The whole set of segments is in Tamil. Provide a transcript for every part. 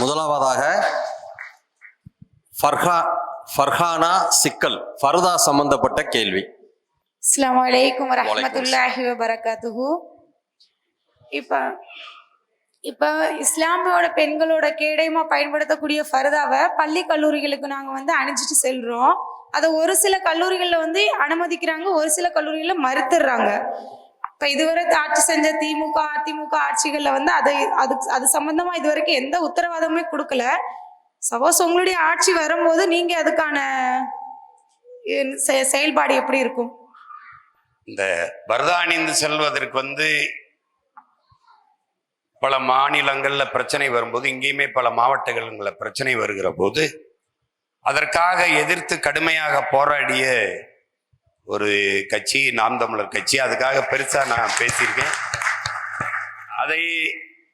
முதலாவதாக ஃபர்ஹா ஃபர்ஹானா சிக்கல் ஃபர்தா சம்பந்தப்பட்ட கேள்வி. அலைக்கும் வலைக்கும் வரஹ்மத்துல்லாஹி வபரகாத்துஹு. இப்போ இப்போ இஸ்லாமியோட பெண்களோட கேடயமா பயன்படுத்தக்கூடிய ஃபர்தாவை பள்ளி கல்லூரிகளுக்கு நாங்கள் வந்து அணிஞ்சிட்டு செல்றோம். அதை ஒரு சில கல்லூரிகளில் வந்து அனுமதிக்கிறாங்க ஒரு சில கல்லூரிகளில் மறுத்துடுறாங்க. இப்போ இதுவரை ஆட்சி செஞ்ச திமுக அதிமுக ஆட்சிகளில் வந்து அதை அது அது சம்பந்தமா இது வரைக்கும் எந்த உத்தரவாதமுமே கொடுக்கல. சப்போஸ் உங்களுடைய ஆட்சி வரும்போது நீங்க அதுக்கான செ- செயல்பாடு எப்படி இருக்கும்? இந்த பரதா அணிந்து செல்வதற்கு வந்து பல மாநிலங்களில் பிரச்சனை வரும்போது இங்கேயுமே பல மாவட்டங்கள்ல பிரச்சனை வருகிற போது அதற்காக எதிர்த்து கடுமையாக போராடிய ஒரு கட்சி நாம் தமிழர் கட்சி. அதுக்காக பெருசாக நான் பேசியிருக்கேன். அதை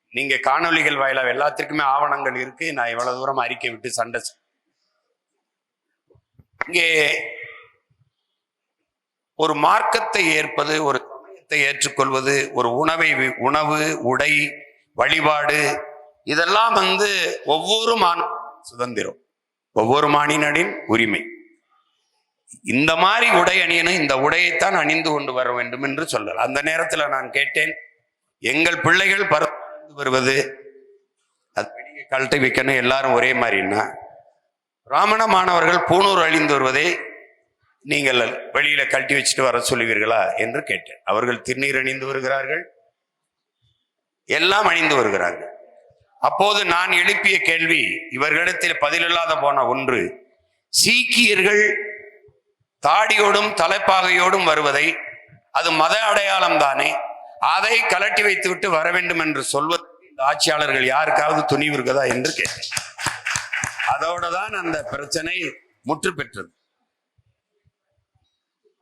நீங்கள் காணொளிகள் வாயிலாக எல்லாத்திற்குமே ஆவணங்கள் இருக்கு. நான் இவ்வளோ தூரம் அறிக்கை விட்டு சண்டை இங்கே ஒரு மார்க்கத்தை ஏற்பது ஒரு சமயத்தை ஏற்றுக்கொள்வது ஒரு உணவை உணவு உடை வழிபாடு இதெல்லாம் வந்து ஒவ்வொரு மான் சுதந்திரம். ஒவ்வொரு மானினரின் உரிமை. இந்த மாதிரி உடை அணியணும் இந்த உடையைத்தான் அணிந்து கொண்டு வர வேண்டும் என்று சொல்லலாம். அந்த நேரத்தில் நான் கேட்டேன் எங்கள் பிள்ளைகள் பறந்து வருவது அது வெளியே கழட்டி வைக்கணும் எல்லாரும் ஒரே மாதிரின்னா பிராமண மாணவர்கள் பூணூர் அழிந்து வருவதை நீங்கள் வெளியில கழட்டி வச்சுட்டு வர சொல்லுவீர்களா என்று கேட்டேன். அவர்கள் திருநீர் அணிந்து வருகிறார்கள் எல்லாம் அணிந்து வருகிறார்கள். அப்போது நான் எழுப்பிய கேள்வி இவர்களிடத்தில் பதிலில்லாத போன ஒன்று சீக்கியர்கள் தாடியோடும் தலைப்பாகையோடும் வருவதை அது மத அடையாளம் தானே அதை கலட்டி வைத்துவிட்டு வர வேண்டும் என்று சொல்வது இந்த ஆட்சியாளர்கள் யாருக்காவது துணிவு இருக்குதா என்று கேட்டேன். அதோட தான் அந்த பிரச்சனை முற்று பெற்றது.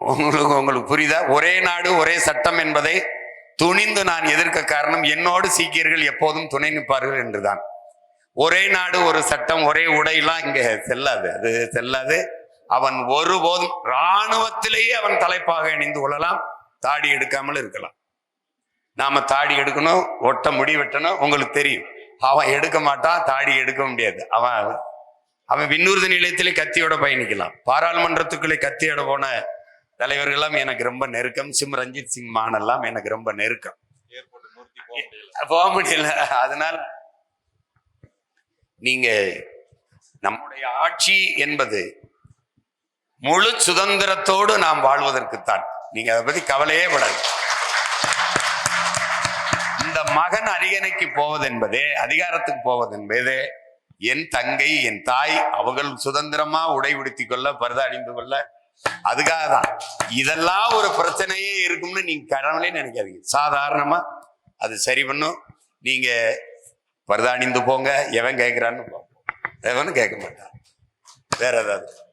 உங்களுக்கு உங்களுக்கு புரியுதா? ஒரே நாடு ஒரே சட்டம் என்பதை துணிந்து நான் எதிர்க்க காரணம் என்னோடு சீக்கியர்கள் எப்போதும் துணை நிற்பார்கள் என்றுதான். ஒரே நாடு ஒரு சட்டம் ஒரே உடையெல்லாம் இங்கே செல்லாது. அது செல்லாது. அவன் ஒருபோதும் இராணுவத்திலேயே அவன் தலைப்பாக இணைந்து கொள்ளலாம் தாடி எடுக்காமல் இருக்கலாம். நாம தாடி எடுக்கணும் ஒட்ட முடி வெட்டணும் உங்களுக்கு தெரியும். அவன் எடுக்க மாட்டான் தாடி எடுக்க முடியாது. அவன் அவன் விண்ணூர்தி நிலையத்திலே கத்தியோட பயணிக்கலாம். பாராளுமன்றத்துக்குள்ளே கத்தியோட போன தலைவர்கள்லாம் எனக்கு ரொம்ப நெருக்கம். சிம் ரஞ்சித் சிங் மான் எல்லாம் எனக்கு ரொம்ப நெருக்கம். போக முடியல. அதனால நீங்க நம்முடைய ஆட்சி என்பது முழு சுதந்திரத்தோடு நாம் வாழ்வதற்குத்தான். நீங்க அதை பத்தி கவலையே படாது இந்த மகன் அரியணைக்கு போவது என்பது அதிகாரத்துக்கு போவது என்பது என் தங்கை என் தாய் அவர்கள் சுதந்திரமா உடை உடுத்திக் கொள்ள பரத அணிந்து கொள்ள அதுக்காக தான் இதெல்லாம் ஒரு பிரச்சனையே இருக்கும்னு நீங்க கடவுளே நினைக்காதீங்க. சாதாரணமா அது சரி பண்ணும். நீங்க பரத அணிந்து போங்க எவன் கேட்கிறான்னு பார்ப்போம். எவனும் கேட்க மாட்டான். வேற ஏதாவது?